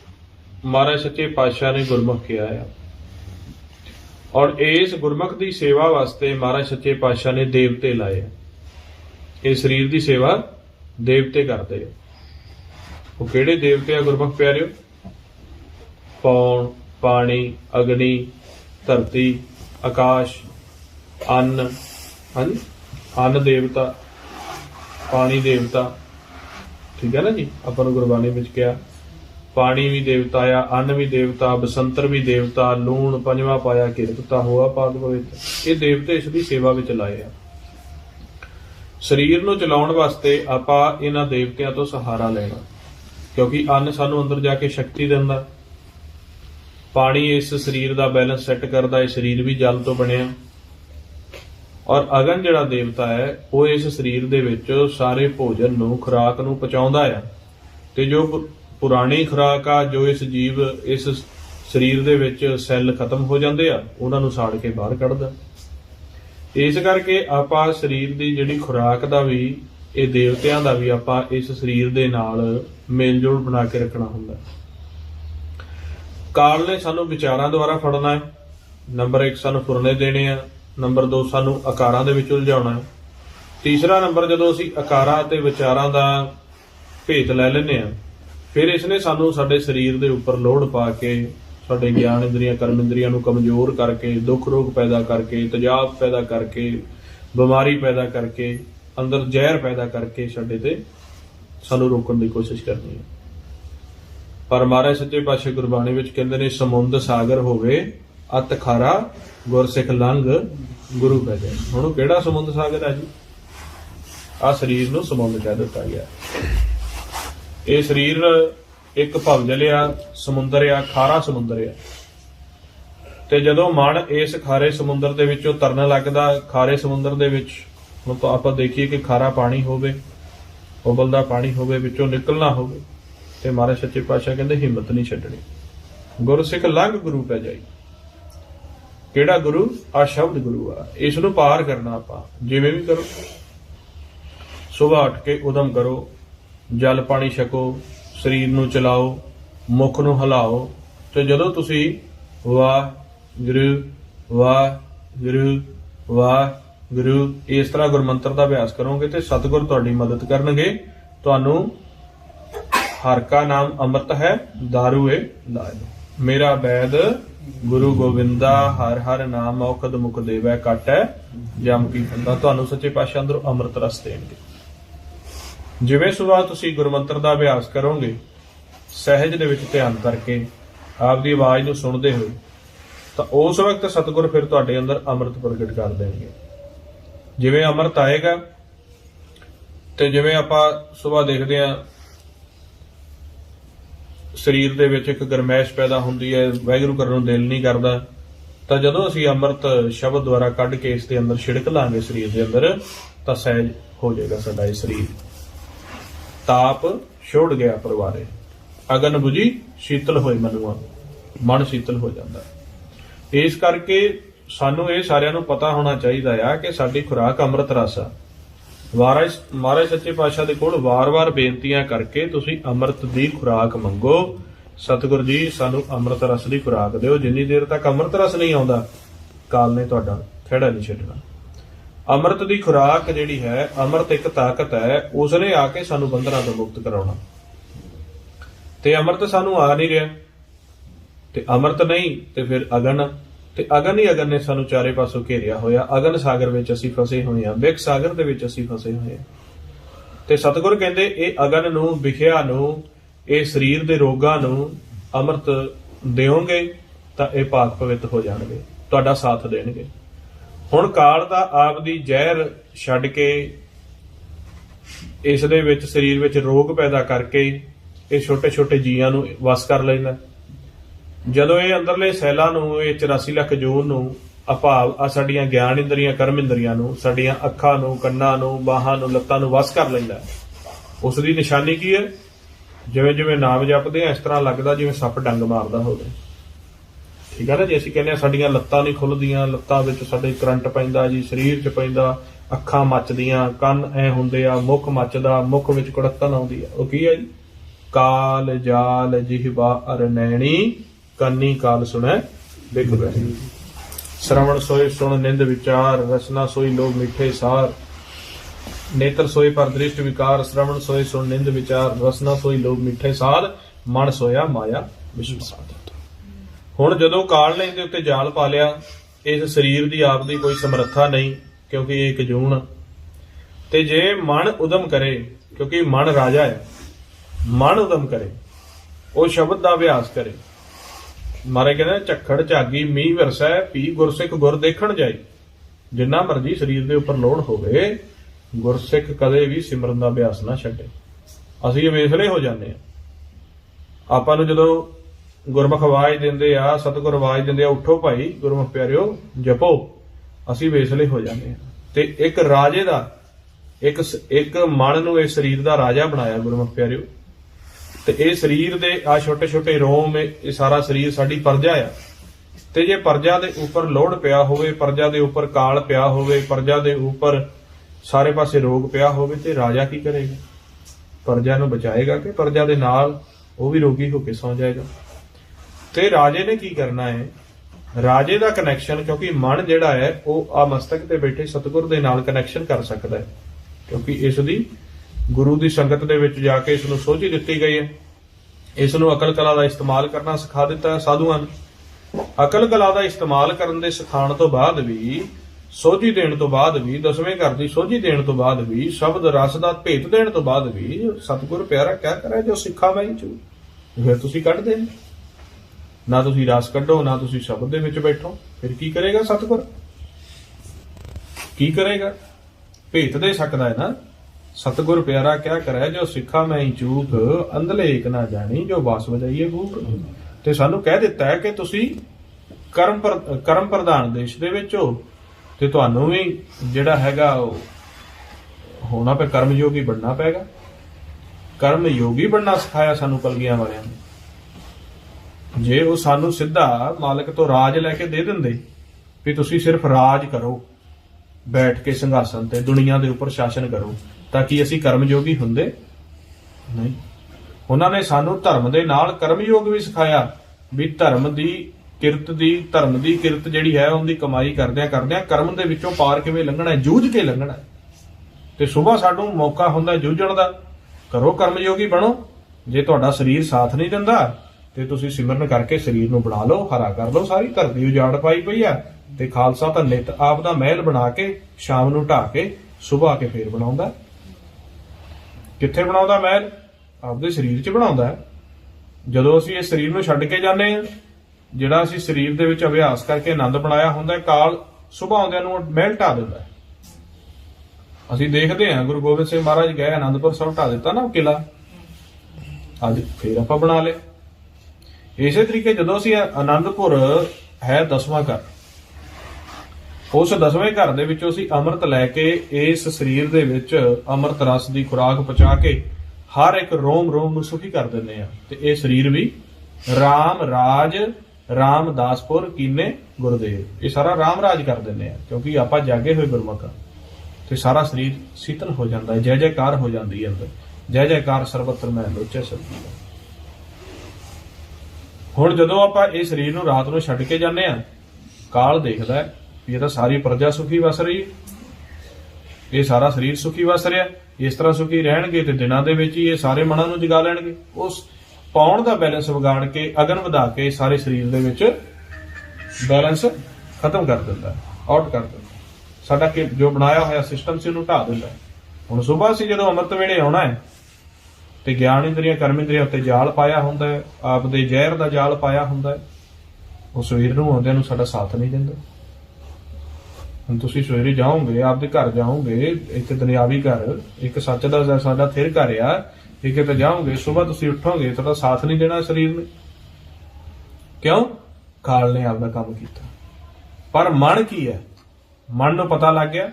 ਮਹਾਰਾਜ ਸੱਚੇ ਪਾਤਸ਼ਾਹ ਨੇ ਗੁਰਮੁਖ ਕਿਹਾ ਆ। ਔਰ ਇਸ ਗੁਰਮੁਖ ਦੀ ਸੇਵਾ ਵਾਸਤੇ ਮਹਾਰਾਜ ਸੱਚੇ ਪਾਤਸ਼ਾਹ ਨੇ ਦੇਵਤੇ ਲਾਏ ਇਹ ਸਰੀਰ ਦੀ ਸੇਵਾ ਦੇਵਤੇ ਕਰਦੇ ਆ। ਉਹ ਕਿਹੜੇ ਦੇਵਤੇ ਆ ਗੁਰਮੁਖ ਪਿਆਰਿਓ? ਪੌਣ, ਪਾਣੀ, ਅਗਨੀ, ਧਰਤੀ, ਆਕਾਸ਼, ਅੰਨ ਹਨ ਅੰਨ ਦੇਵਤਾ, ਪਾਣੀ ਦੇਵਤਾ। ਠੀਕ ਹੈ ਨਾ ਜੀ? ਆਪਾਂ ਨੂੰ ਗੁਰਬਾਣੀ ਵਿੱਚ ਕਿਹਾ, ਪਾਣੀ ਵੀ ਦੇਵਤਾ ਆ, ਅੰਨ ਵੀ ਦੇਵਤਾ, ਬਸੰਤਰ ਵੀ ਦੇਵਤਾ, ਲੂਣ ਪੰਜਵਾਂ ਪਾਇਆ ਕਿਰਤਤਾ ਹੋਆ ਪਾਦ ਪਵਿੱਤ। ਇਹ ਦੇਵਤੇ ਇਸ ਦੀ ਸੇਵਾ ਵਿੱਚ ਲਾਏ ਆ। ਸਰੀਰ ਨੂੰ ਚਲਾਉਣ ਵਾਸਤੇ ਆਪਾਂ ਇਹਨਾਂ ਦੇਵਤਿਆਂ ਤੋਂ ਸਹਾਰਾ ਲੈਣਾ। ਕਿਉਂਕਿ ਅੰਨ ਸਾਨੂੰ ਅੰਦਰ ਜਾ ਕੇ ਸ਼ਕਤੀ ਦਿੰਦਾ। ਪਾਣੀ ਇਸ ਸਰੀਰ ਦਾ ਬੈਲੈਂਸ ਸੈੱਟ ਕਰਦਾ, ਇਹ ਸਰੀਰ ਵੀ ਜਲ ਤੋਂ ਬਣਿਆ। ਔਰ ਅਗਨ ਜਿਹੜਾ ਦੇਵਤਾ ਹੈ, ਉਹ ਇਸ ਸਰੀਰ ਦੇ ਵਿੱਚ ਸਾਰੇ ਭੋਜਨ ਨੂੰ, ਖੁਰਾਕ ਨੂੰ ਪਹੁੰਚਾਉਂਦਾ ਆ। ਤੇ ਜੋ ਪੁਰਾਣੀ ਖੁਰਾਕ ਆ, ਜੋ ਇਸ ਜੀਵ, ਇਸ ਸਰੀਰ ਦੇ ਵਿੱਚ ਸੈੱਲ ਖਤਮ ਹੋ ਜਾਂਦੇ ਆ, ਉਹਨਾਂ ਨੂੰ ਸਾੜ ਕੇ ਬਾਹਰ ਕੱਢਦਾ। ਇਸ ਕਰਕੇ ਆਪਾਂ ਸਰੀਰ ਦੀ ਜਿਹੜੀ ਖੁਰਾਕ ਦਾ ਵੀ, ਇਹ ਦੇਵਤਿਆਂ ਦਾ ਵੀ ਆਪਾਂ ਇਸ ਸਰੀਰ ਦੇ ਨਾਲ ਮੇਲ ਜੋਲ ਬਣਾ ਕੇ ਰੱਖਣਾ ਹੁੰਦਾ। ਕਾਲ ਨੇ ਸਾਨੂੰ ਵਿਚਾਰਾਂ ਦੁਆਰਾ ਫੜਨਾ ਹੈ। ਨੰਬਰ 1 ਸਾਨੂੰ ਫੁਰਨੇ ਦੇਣੇ ਆ। ਨੰਬਰ 2 ਸਾਨੂੰ ਆਕਾਰਾਂ ਦੇ ਵਿੱਚ ਉਲਝਾਉਣਾ ਹੈ। ਤੀਸਰਾ ਨੰਬਰ ਜਦੋਂ ਅਸੀਂ ਆਕਾਰਾਂ ਅਤੇ ਵਿਚਾਰਾਂ ਦਾ ਭੇਤ ਲੈ ਲੈਨੇ ਆ ਫਿਰ ਇਸ ਨੇ ਸਾਨੂੰ ਸਾਡੇ ਸਰੀਰ ਦੇ ਉੱਪਰ ਲੋਡ ਪਾ ਕੇ, ਸਾਡੇ ਗਿਆਨ ਇੰਦਰੀਆਂ, ਕਰਮ ਇੰਦਰੀਆਂ ਨੂੰ ਕਮਜ਼ੋਰ ਕਰਕੇ, ਦੁੱਖ ਰੋਗ ਪੈਦਾ ਕਰਕੇ, ਤਜਾਬ ਪੈਦਾ ਕਰਕੇ, ਬਿਮਾਰੀ ਪੈਦਾ ਕਰਕੇ, ਅੰਦਰ ਜ਼ਹਿਰ ਪੈਦਾ ਕਰਕੇ ਸਾਡੇ ਤੇ ਸਾਨੂੰ ਰੋਕਣ ਦੀ ਕੋਸ਼ਿਸ਼ ਕਰਨੀ ਹੈ। ਪਰ ਮਹਾਰਾਜ ਸੱਚੇ ਪਾਤਸ਼ਾਹ ਗੁਰਬਾਣੀ ਵਿੱਚ ਕਹਿੰਦੇ ਨੇ, ਸਮੁੰਦ ਸਾਗਰ ਹੋਵੇ ਅਤ ਖਾਰਾ ਗੁਰਸਿੱਖ ਲੰਘ ਗੁਰੂ ਪੈ ਜਾਏ। ਹੁਣ ਉਹ ਕਿਹੜਾ ਸਮੁੰਦ ਸਾਗਰ ਹੈ ਜੀ? ਆ ਸਰੀਰ ਨੂੰ ਸਮੁੰਦ ਕਹਿ ਦਿੱਤਾ ਗਿਆ। ਇਹ ਸਰੀਰ ਇੱਕ ਭਵਜਲ ਆ, ਸਮੁੰਦਰ ਆ, ਖਾਰਾ ਸਮੁੰਦਰ ਆ। ਤੇ ਜਦੋਂ ਮਨ ਇਸ ਖਾਰੇ ਸਮੁੰਦਰ ਦੇ ਵਿੱਚੋਂ ਤਰਨ ਲੱਗਦਾ, ਖਾਰੇ ਸਮੁੰਦਰ ਦੇ ਵਿੱਚ, ਹੁਣ ਤਾਂ ਆਪਾਂ ਦੇਖੀਏ ਕਿ ਖਾਰਾ ਪਾਣੀ ਹੋਵੇ, ਉਬਲਦਾ ਪਾਣੀ ਹੋਵੇ, ਵਿੱਚੋਂ ਨਿਕਲਣਾ ਹੋਵੇ, ਤੇ ਮਹਾਰਾਜ ਸੱਚੇ ਪਾਤਸ਼ਾਹ ਕਹਿੰਦੇ ਹਿੰਮਤ ਨਹੀਂ ਛੱਡਣੀ। ਗੁਰਸਿੱਖ ਲੰਘ, ਗੁਰੂ ਪੈ ਜਾਈ ਕਿਹੜਾ ਗੁਰੂ? ਆ ਸ਼ਬਦ ਗੁਰੂ ਆ। ਇਸ ਨੂੰ ਪਾਰ ਕਰਨਾ ਆਪਾਂ। ਜਿਵੇਂ ਵੀ ਕਰੋ। ਸਵੇਰ ਉੱਠ ਕੇ ਉਦਮ ਕਰੋ। ਜਲ ਪਾਣੀ ਛਕੋ। ਸਰੀਰ ਨੂੰ ਚਲਾਓ। ਮੁਖ ਨੂੰ ਹਿਲਾਓ। ਤੇ ਜਦੋਂ ਤੁਸੀਂ ਵਾਹ ਗੁਰੂ ਵਾਹ ਗੁਰੂ ਵਾਹ ਗੁਰੂ ਇਸ ਤਰ੍ਹਾਂ ਗੁਰਮੰਤਰ ਦਾ ਅਭਿਆਸ ਕਰੋਗੇ ਤੇ ਸਤਿਗੁਰ ਤੁਹਾਡੀ ਮਦਦ ਕਰਨਗੇ। ਤੁਹਾਨੂੰ ਹਰ ਕਾ ਨਾਮ ਅੰਮ੍ਰਿਤ ਹੈ। दारू ਏ। ਲਾਇ ਮੇਰਾ ਬੈਦ ਗੁਰੂ ਗੋਬਿੰਦਾ, ਹਰ ਹਰ ਨਾਮ ਔਖਦ ਮੁਖ ਦੇਵੈ ਕਟੈ। ਜਮ ਕੀ ਫੰਦਾ ਤੁਹਾਨੂੰ ਸੱਚੇ ਪਾਤਸ਼ਾਹ ਅੰਦਰੋਂ ਅੰਮ੍ਰਿਤ ਰਸ ਦੇਣਗੇ। ਜਿਵੇਂ ਸੁਭਾ ਤੁਸੀਂ ਗੁਰਮੰਤਰ ਦਾ ਅਭਿਆਸ ਕਰੋਗੇ, ਸਹਿਜ ਦੇ ਵਿੱਚ ਧਿਆਨ ਕਰਕੇ ਆਪ ਦੀ ਆਵਾਜ਼ ਨੂੰ ਸੁਣਦੇ ਹੋਏ, ਤਾਂ ਉਸ ਵਕਤ ਸਤਿਗੁਰ ਫਿਰ ਤੁਹਾਡੇ ਅੰਦਰ ਅੰਮ੍ਰਿਤ ਪ੍ਰਗਟ ਕਰ ਦੇਣਗੇ। ਜਿਵੇਂ ਅੰਮ੍ਰਿਤ ਆਏਗਾ, ਤੇ ਜਿਵੇਂ ਆਪਾਂ ਸੁਭਾ ਦੇਖਦੇ ਹਾਂ ਸਰੀਰ ਦੇ ਵਿੱਚ ਇੱਕ ਗਰਮੈਸ਼ ਪੈਦਾ ਹੁੰਦੀ ਹੈ ਵੈਗਰੂ ਕਰਨ ਨੂੰ ਦਿਲ ਨਹੀਂ ਕਰਦਾ। ਤਾਂ ਜਦੋਂ ਅਸੀਂ ਅੰਮ੍ਰਿਤ ਸ਼ਬਦ ਦੁਆਰਾ ਕੱਢ ਕੇ ਇਸ ਦੇ ਅੰਦਰ ਛਿੜਕ ਲਾਂਗੇ ਸਰੀਰ ਦੇ ਅੰਦਰ, ਤਾਂ ਸਹਿਜ ਹੋ ਜਾਏਗਾ ਸਾਡਾ ਇਹ ਸਰੀਰ। ਤਾਪ ਛੋੜ ਗਿਆ ਪਰਵਾਰੇ। ਅਗਨ 부ਜੀ ਸ਼ੀਤਲ ਹੋਏ ਮਨੁਆ। ਮਨ ਸ਼ੀਤਲ ਹੋ ਜਾਂਦਾ। ਇਸ ਕਰਕੇ ਸਾਨੂੰ ਇਹ ਸਾਰਿਆਂ ਨੂੰ ਪਤਾ ਹੋਣਾ ਚਾਹੀਦਾ ਆ ਕਿ ਸਾਡੀ ਖੁਰਾਕ ਅੰਮ੍ਰਿਤ ਰਸ ਆ। ਮਹਾਰਾਜ ਮਹਾਰਾਜ ਸੱਚੇ ਪਾਤਸ਼ਾਹ ਦੇ ਕੋਲ ਵਾਰ-ਵਾਰ ਬੇਨਤੀਆਂ ਕਰਕੇ ਤੁਸੀਂ ਅੰਮ੍ਰਿਤ ਦੀ ਖੁਰਾਕ ਮੰਗੋ। ਸਤਿਗੁਰ ਜੀ, ਸਾਨੂੰ ਅੰਮ੍ਰਿਤ ਰਸ ਦੀ ਖੁਰਾਕ ਦਿਓ। ਜਿੰਨੀ ਦੇਰ ਤੱਕ ਅੰਮ੍ਰਿਤ ਰਸ ਨਹੀਂ ਆਉਂਦਾ, ਕਾਲ ਨੇ ਤੁਹਾਡਾ ਖੇੜਾ ਨਹੀਂ ਛੱਡਣਾ। ਅੰਮ੍ਰਿਤ ਦੀ ਖੁਰਾਕ ਜਿਹੜੀ ਹੈ, ਅੰਮ੍ਰਿਤ ਇੱਕ ਤਾਕਤ ਹੈ, ਉਸਨੇ ਆ ਕੇ ਸਾਨੂੰ ਬੰਧਨਾਂ ਤੋਂ ਮੁਕਤ ਕਰਾਉਣਾ। ਤੇ ਅੰਮ੍ਰਿਤ ਸਾਨੂੰ ਆ ਨਹੀਂ ਰਿਹਾ। ਤੇ ਅੰਮ੍ਰਿਤ ਨਹੀਂ, ਤੇ ਫਿਰ ਅਗਨ ਤੇ ਅਗਨ ਹੀ ਅਗਨ ਨੇ ਸਾਨੂੰ ਚਾਰੇ ਪਾਸੋਂ ਘੇਰਿਆ ਹੋਇਆ। ਅਗਨ ਸਾਗਰ ਵਿੱਚ ਅਸੀਂ ਫਸੇ ਹੋਏ ਹਾਂ ਬਿਕ ਸਾਗਰ ਦੇ ਵਿੱਚ ਅਸੀਂ ਫਸੇ ਹੋਏ ਹਾਂ। ਤੇ ਸਤਿਗੁਰ ਕਹਿੰਦੇ, ਇਹ ਅਗਨ ਨੂੰ, ਵਿਖਿਆ ਨੂੰ, ਇਹ ਸਰੀਰ ਦੇ ਰੋਗਾਂ ਨੂੰ ਅੰਮ੍ਰਿਤ ਦਿਓਗੇ ਤਾਂ ਇਹ ਪਾਕ ਪਵਿੱਤ ਹੋ ਜਾਣਗੇ, ਤੁਹਾਡਾ ਸਾਥ ਦੇਣਗੇ। ਹੁਣ ਕਾਲ ਦਾ ਆਪ ਦੀ ਜ਼ਹਿਰ ਛੱਡ ਕੇ ਇਸ ਦੇ ਵਿੱਚ ਸਰੀਰ ਵਿੱਚ ਰੋਗ ਪੈਦਾ ਕਰਕੇ ਇਹ ਛੋਟੇ ਛੋਟੇ ਜੀਆਂ ਨੂੰ ਵਸ ਕਰ ਲੈਂਦਾ ਜਦੋਂ ਇਹ ਅੰਦਰਲੇ ਸੈੱਲਾਂ ਨੂੰ, ਇਹ 84 ਲੱਖ ਜੂਨ ਨੂੰ ਅਭਾਵ ਆ ਸਾਡੀਆਂ ਗਿਆਨ ਇੰਦਰੀਆਂ, ਕਰਮ ਇੰਦਰੀਆਂ ਨੂੰ, ਸਾਡੀਆਂ ਅੱਖਾਂ ਨੂੰ, ਕੰਨਾਂ ਨੂੰ, ਬਾਹਾਂ ਨੂੰ, ਲੱਤਾਂ ਨੂੰ ਵਸ ਕਰ ਲੈਂਦਾ ਉਸ ਦੀ ਨਿਸ਼ਾਨੀ ਕੀ ਹੈ? ਜਿਵੇਂ ਜਿਵੇਂ ਨਾਮ ਜਪਦੇ ਆ, ਇਸ ਤਰ੍ਹਾਂ ਲੱਗਦਾ ਜਿਵੇਂ ਸੱਪ ਡੰਗ ਮਾਰਦਾ ਹੋਵੇ। ਠੀਕ ਹੈ ਨਾ? ਜੇ ਅਸੀਂ ਕਹਿੰਦੇ ਆ ਸਾਡੀਆਂ ਲੱਤਾਂ ਨਹੀਂ ਖੁੱਲਦੀਆਂ, ਲੱਤਾਂ ਵਿੱਚ ਸਾਡੇ ਕਰੰਟ ਪੈਂਦਾ ਜੀ, ਸਰੀਰ 'ਚ ਪੈਂਦਾ, ਅੱਖਾਂ ਮੱਚਦੀਆਂ, ਕੰਨ ਐ ਹੁੰਦੇ ਆ, ਮੁੱਖ ਮੱਚਦਾ, ਮੁੱਖ ਵਿੱਚ ਕੁੜਕਣ ਆਉਂਦੀ ਆ। ਉਹ ਕੀ ਹੈ ਜੀ? ਕਾਲ, ਜਾਲ, ਜਿਹਵਾ, ਅਰਨੈਣੀ। ਕੰਨੀ ਕਾਲ ਸੁਣੈ ਬਿਖ ਬਹਿ ਸ਼ਰਵਣ ਸੋਏ ਸੁਣ ਨਿੰਦ ਵਿਚਾਰ, ਰਸਨਾ ਸੋਈ ਲੋਭ ਮਿੱਠੇ ਸਾਰ। ਨੇਤਰ ਸੋਏ ਪਰ ਦ੍ਰਿਸ਼ਟ ਵਿਕਾਰ, ਸ਼ਰਵਣ ਸੋਏ ਸੁਣ ਨਿੰਦ ਵਿਚਾਰ, ਰਸਨਾ ਸੋਈ ਲੋਭ ਮਿੱਠੇ ਸਾਧ ਮਨ ਸੋਇਆ ਮਾਇਆ ਵਿਸ਼ਵਾਸ। ਹੁਣ ਜਦੋਂ ਕਾਲ ਨੇ ਇਹਦੇ ਉੱਤੇ ਜਾਲ ਪਾ ਲਿਆ, ਇਸ ਸਰੀਰ ਦੀ ਆਪ ਦੀ ਕੋਈ ਸਮਰੱਥਾ ਨਹੀਂ, ਕਿਉਂਕਿ ਇਹ ਇੱਕ ਜੂਨ ਤੇ ਜੇ ਮਨ ਉਦਮ ਕਰੇ, ਕਿਉਂਕਿ ਮਨ ਰਾਜਾ ਹੈ, ਮਨ ਉਦਮ ਕਰੇ, ਉਹ ਸ਼ਬਦ ਦਾ ਅਭਿਆਸ ਕਰੇ। ਮਾਰੇ ਕਹਿੰਦੇ, ਝੱਖੜ ਝਾਗੀ, ਮੀਂਹ ਵਰਸੈ, ਪੀ ਗੁਰਸਿੱਖ ਗੁਰ ਦੇਖਣ ਜਾਈ। ਜਿੰਨਾ ਮਰਜ਼ੀ ਸਰੀਰ ਦੇ ਉੱਪਰ ਲੋੜ ਹੋਵੇ, ਗੁਰਸਿੱਖ ਕਦੇ ਵੀ ਸਿਮਰਨ ਦਾ ਅਭਿਆਸ ਨਾ ਛੱਡੇ। ਅਸੀਂ ਇਹ ਵੇਸਲੇ ਹੋ ਜਾਂਦੇ ਆ ਆਪਾਂ ਨੂੰ ਜਦੋਂ ਗੁਰਮੁਖ ਆਵਾਜ਼ ਦਿੰਦੇ ਆ, ਸਤਿਗੁਰ ਆਵਾਜ਼ ਦਿੰਦੇ ਆ, ਉੱਠੋ ਭਾਈ, ਗੁਰਮੁਖ ਪਿਆਰਿਓ, ਜਪੋ। ਅਸੀਂ ਵੇਸਲੇ ਹੋ ਜਾਂਦੇ ਆ ਤੇ ਇੱਕ ਰਾਜੇ ਦਾ, ਇੱਕ ਇੱਕ ਮਨ ਨੂੰ ਇਸ ਸਰੀਰ ਦਾ ਰਾਜਾ ਬਣਾਇਆ, ਗੁਰਮੁਖ ਪਿਆਰਿਓ। ਤੇ ਇਹ ਸਰੀਰ ਦੇ ਆ ਛੋਟੇ ਛੋਟੇ ਰੋਮ, ਇਹ ਸਾਰਾ ਸਰੀਰ ਸਾਡੀ ਪਰਜਾ ਆ। ਤੇ ਜੇ ਪਰਜਾ ਦੇ ਉੱਪਰ ਲੋੜ ਪਿਆ ਹੋਵੇ, ਪਰਜਾ ਦੇ ਉੱਪਰ ਕਾਲ ਪਿਆ ਹੋਵੇ, ਪਰਜਾ ਦੇ ਉੱਪਰ ਸਾਰੇ ਪਾਸੇ ਰੋਗ ਪਿਆ ਹੋਵੇ, ਤੇ ਰਾਜਾ ਕੀ ਕਰੇਗਾ? ਪਰਜਾ ਨੂੰ ਬਚਾਏਗਾ ਕਿ ਪਰਜਾ ਦੇ ਨਾਲ ਉਹ ਵੀ ਰੋਗੀ ਹੋ ਕੇ ਸੌ ਜਾਏਗਾ? ਤੇ ਰਾਜੇ ਨੇ ਕੀ ਕਰਨਾ ਹੈ? ਰਾਜੇ ਦਾ ਕਨੈਕਸ਼ਨ ਕਿਉਂਕਿ ਮਨ ਜਿਹੜਾ ਹੈ, ਉਹ ਆ ਮਸਤਕ ਤੇ ਬੈਠੇ ਸਤਿਗੁਰ ਦੇ ਨਾਲ ਕਨੈਕਸ਼ਨ ਕਰ ਸਕਦਾ ਹੈ। ਕਿਉਂਕਿ ਇਸ ਦੀ ਗੁਰੂ ਦੀ ਸੰਗਤ ਦੇ ਵਿੱਚ ਜਾ ਕੇ ਇਸ ਨੂੰ ਸੋਝੀ ਦਿੱਤੀ ਗਈ ਹੈ। ਇਸ ਨੂੰ ਅਕਲ ਕਲਾ ਦਾ ਇਸਤੇਮਾਲ ਕਰਨਾ ਸਿਖਾ ਦਿੱਤਾ ਹੈ ਸਾਧੂਆਂ ਨੇ। ਅਕਲ ਕਲਾ ਦਾ ਇਸਤੇਮਾਲ ਕਰਨ ਦੇ ਸਿਖਾਉਣ ਤੋਂ ਬਾਅਦ ਵੀ, ਸੋਝੀ ਦੇਣ ਤੋਂ ਬਾਅਦ ਵੀ, ਦਸਵੇਂ ਘਰ ਦੀ ਸੋਝੀ ਦੇਣ ਤੋਂ ਬਾਅਦ ਵੀ, ਸ਼ਬਦ ਰਸ ਦਾ ਭੇਤ ਦੇਣ ਤੋਂ ਬਾਅਦ ਵੀ, ਸਤਿਗੁਰ ਪਿਆਰਾ ਕਿਆ ਕਰੇ ਜੋ ਸਿੱਖਾ ਮੈਂ ਚੂ ਫਿਰ ਤੁਸੀਂ ਕੱਢਦੇ ਨਾ ਤੁਸੀਂ ਰਸ ਕੱਢੋ, ਨਾ ਤੁਸੀਂ ਸ਼ਬਦ ਦੇ ਵਿੱਚ ਬੈਠੋ। ਫਿਰ ਕੀ ਕਰੇਗਾ ਸਤਿਗੁਰ? ਕੀ ਕਰੇਗਾ? ਭੇਤ ਦੇ ਸਕਦਾ ਹੈ ਨਾ। ਸਤਿਗੁਰ ਪਿਆਰਾ, ਕਿਆ ਕਰੇ ਜੋ ਸਿੱਖਾ ਮੈਂ ਹੀ ਚੂਕ, ਅੰਧਲੇ ਇੱਕ ਨਾ ਜਾਣੀ, ਜੋ ਬਾਸ ਵਜਾਈਏ ਭੂਖ ਤੇ ਸਾਨੂੰ ਕਹਿ ਦਿੱਤਾ ਹੈ ਕਿ ਤੁਸੀਂ ਕਰਮ ਕਰਮ ਪ੍ਰਧਾਨ ਦੇਸ਼ ਦੇ ਵਿੱਚ ਹੋ। ਤੇ ਤੁਹਾਨੂੰ ਵੀ ਜਿਹੜਾ ਹੈਗਾ ਹੋਣਾ ਪਏ ਕਰਮ ਯੋਗੀ ਬਣਨਾ ਪਏਗਾ। ਕਰਮ ਯੋਗੀ ਬਣਨਾ ਸਿਖਾਇਆ ਸਾਨੂੰ ਕਲਗੀਆਂ ਵਾਲਿਆਂ ਨੇ। ਜੇ ਉਹ ਸਾਨੂੰ ਸਿੱਧਾ ਮਾਲਕ ਤੋਂ ਰਾਜ ਲੈ ਕੇ ਦੇ ਦਿੰਦੇ, ਵੀ ਤੁਸੀਂ ਸਿਰਫ ਰਾਜ ਕਰੋ, ਬੈਠ ਕੇ ਸਿੰਘਾਸਨ ਤੇ ਦੁਨੀਆ ਦੇ ਉੱਪਰ ਸ਼ਾਸਨ ਕਰੋ ਤਾਂ ਕਿ ਅਸੀਂ ਕਰਮਯੋਗੀ ਹੁੰਦੇ? ਨਹੀਂ। ਉਹਨਾਂ ਨੇ ਸਾਨੂੰ ਧਰਮ ਦੇ ਨਾਲ ਕਰਮਯੋਗ ਵੀ ਸਿਖਾਇਆ, ਵੀ ਧਰਮ ਦੀ ਕਿਰਤ ਦੀ, ਧਰਮ ਦੀ ਕਿਰਤ ਜਿਹੜੀ ਹੈ, ਉਹਦੀ ਕਮਾਈ ਕਰਦਿਆਂ ਕਰਦਿਆਂ ਕਰਮ ਦੇ ਵਿੱਚੋਂ ਪਾਰ ਕਿਵੇਂ ਲੰਘਣਾ ਹੈ, ਜੂਝ ਕੇ ਲੰਘਣਾ ਤੇ ਸਵੇਰ ਸਾਨੂੰ ਮੌਕਾ ਹੁੰਦਾ ਜੂਝਣ ਦਾ ਕਰੋ ਕਰਮਯੋਗੀ ਬਣੋ। ਜੇ ਤੁਹਾਡਾ ਸਰੀਰ ਸਾਥ ਨਹੀਂ ਦਿੰਦਾ, ਤੇ ਤੁਸੀਂ ਸਿਮਰਨ ਕਰਕੇ ਸਰੀਰ ਨੂੰ ਬਣਾ ਲਓ, ਹਰਾ ਕਰ ਲਓ, ਸਾਰੀ ਧਰਤੀ ਉਜਾੜ ਪਾਈ ਪਈ ਆ ਤੇ ਖਾਲਸਾ ਤਾਂ ਨਿਤ ਆਪ ਦਾ ਮਹਿਲ ਬਣਾ ਕੇ, ਸ਼ਾਮ ਨੂੰ ਢਾ ਕੇ ਸਵੇਰ ਕੇ ਫੇਰ ਬਣਾਉਂਦਾ। ਕਿੱਥੇ ਬਣਾਉਂਦਾ ਮਹਿਲ ਆਪਦੇ ਸਰੀਰ 'ਚ ਬਣਾਉਂਦਾ ਹੈ। ਜਦੋਂ ਅਸੀਂ ਇਸ ਸਰੀਰ ਨੂੰ ਛੱਡ ਕੇ ਜਾਂਦੇ ਹਾਂ ਜਿਹੜਾ ਅਸੀਂ ਸਰੀਰ ਦੇ ਵਿੱਚ ਅਭਿਆਸ ਕਰਕੇ ਆਨੰਦ ਬਣਾਇਆ ਹੁੰਦਾ ਹੈ, ਕਾਲ ਸਵੇਰ ਆਉਂਦਿਆਂ ਨੂੰ ਮਹਿਲ ਢਾ ਦਿੰਦਾ ਹੈ। ਅਸੀਂ ਦੇਖਦੇ ਹਾਂ ਗੁਰੂ ਗੋਬਿੰਦ ਸਿੰਘ ਮਹਾਰਾਜ ਗਏ ਆਨੰਦਪੁਰ ਸਾਹਿਬ ਢਾ ਦਿੱਤਾ ਨਾ ਉਹ ਕਿਲਾ ਅੱਜ ਫੇਰ ਆਪਾਂ ਬਣਾ ਲਿਆ ਇਸੇ ਤਰੀਕੇ ਜਦੋਂ ਅਸੀਂ ਆਨੰਦਪੁਰ ਹੈ ਦਸਵਾਂ ਘਰ ਉਸ ਦਸਵੇਂ ਘਰ ਦੇ ਵਿੱਚੋਂ ਅਸੀਂ ਅੰਮ੍ਰਿਤ ਲੈ ਕੇ ਇਸ ਸਰੀਰ ਦੇ ਵਿੱਚ ਅੰਮ੍ਰਿਤ ਰਸ ਦੀ ਖੁਰਾਕ ਪਚਾ ਕੇ ਹਰ ਇੱਕ ਰੋਮ ਰੋਮ ਨੂੰ ਸੁਖੀ ਕਰ ਦਿੰਦੇ ਆ ਤੇ ਇਹ ਸਰੀਰ ਵੀ ਰਾਮ ਰਾਜ ਰਾਮਦਾਸਪੁਰ ਕੀਨੇ ਗੁਰਦੇਵ। ਇਹ ਸਾਰਾ ਰਾਮ ਰਾਜ ਕਰ ਦਿੰਦੇ ਆ ਕਿਉਂਕਿ ਆਪਾਂ ਜਾਗੇ ਹੋਏ ਗੁਰਮੁਖ। ਆ ਤੇ ਸਾਰਾ ਸਰੀਰ ਸ਼ੀਤਲ ਹੋ ਜਾਂਦਾ ਹੈ, ਜੈ ਜੈਕਾਰ ਹੋ ਜਾਂਦੀ ਹੈ ਅੰਦਰ। ਜੈ ਜੈਕਾਰ ਸਰਬਤਰ ਮੈਂ ਲੋਚੇ ਸਤਿ ਹੁਣ ਜਦੋਂ ਆਪਾਂ ਇਹ ਸਰੀਰ ਨੂੰ ਰਾਤ ਨੂੰ ਛੱਡ ਕੇ ਜਾਂਦੇ ਆ ਕਾਲ ਦੇਖਦਾ ਹੈ ਵੀ ਇਹ ਤਾਂ ਸਾਰੀ ਪ੍ਰਜਾ ਸੁਖੀ ਵਸ ਰਹੀ ਹੈ। ਇਹ ਸਾਰਾ ਸਰੀਰ ਸੁਖੀ ਵਸ ਰਿਹਾ ਇਸ ਤਰ੍ਹਾਂ ਸੁਖੀ ਰਹਿਣਗੇ ਤੇ ਦਿਨਾਂ ਦੇ ਵਿੱਚ ਹੀ ਇਹ ਸਾਰੇ ਮਨਾਂ ਨੂੰ ਜਗਾ ਲੈਣਗੇ। ਉਸ ਪਾਉਣ ਦਾ ਬੈਲੈਂਸ ਵਿਗਾੜ ਕੇ, ਅਗਨ ਵਧਾ ਕੇ ਸਾਰੇ ਸਰੀਰ ਦੇ ਵਿੱਚ ਬੈਲੈਂਸ ਖਤਮ ਕਰ ਦਿੰਦਾ ਆਊਟ ਕਰ ਦਿੰਦਾ ਸਾਡਾ ਕਿ, ਜੋ ਬਣਾਇਆ ਹੋਇਆ ਸਿਸਟਮ ਸੀ ਉਹਨੂੰ ਢਾ ਦਿੰਦਾ ਹੁਣ ਸਵੇਰ ਸੀ ਜਦੋਂ ਅੰਮ੍ਰਿਤ ਵੇਲੇ ਆਉਣਾ ਹੈ, ਤੇ ਗਿਆਨ ਇੰਦਰੀਆਂ, ਕਰਮ ਇੰਦਰੀਆਂ ਉੱਤੇ ਜਾਲ ਪਾਇਆ ਹੁੰਦਾ ਹੈ, ਆਪ ਦੇ ਜ਼ਹਿਰ ਦਾ ਜਾਲ ਪਾਇਆ ਹੁੰਦਾ ਹੈ, ਉਹ ਸਵੇਰ ਨੂੰ ਆਉਂਦਿਆਂ ਨੂੰ ਸਾਡਾ ਸਾਥ ਨਹੀਂ ਦਿੰਦਾ। ਹੁਣ ਤੁਸੀਂ ਸਵੇਰੇ ਜਾਓਗੇ, ਆਪਦੇ ਘਰ ਜਾਓਗੇ, ਇੱਕ ਦੁਨਿਆਵੀ ਘਰ, ਇੱਕ ਸੱਚ ਦਾ ਸਾਡਾ ਥਿਰ ਘਰ ਆ, ਇੱਕ ਤੇ ਜਾਓਗੇ ਸਵੇਰ ਤੁਸੀਂ ਉੱਠੋਗੇ, ਤੁਹਾਡਾ ਸਾਥ ਨਹੀਂ ਦੇਣਾ ਸਰੀਰ ਨੇ। ਕਿਉਂ? ਕਾਲ ਨੇ ਆਪਦਾ ਕੰਮ ਕੀਤਾ। ਪਰ ਮਨ ਕੀ ਹੈ? ਮਨ ਨੂੰ ਪਤਾ ਲੱਗ ਗਿਆ,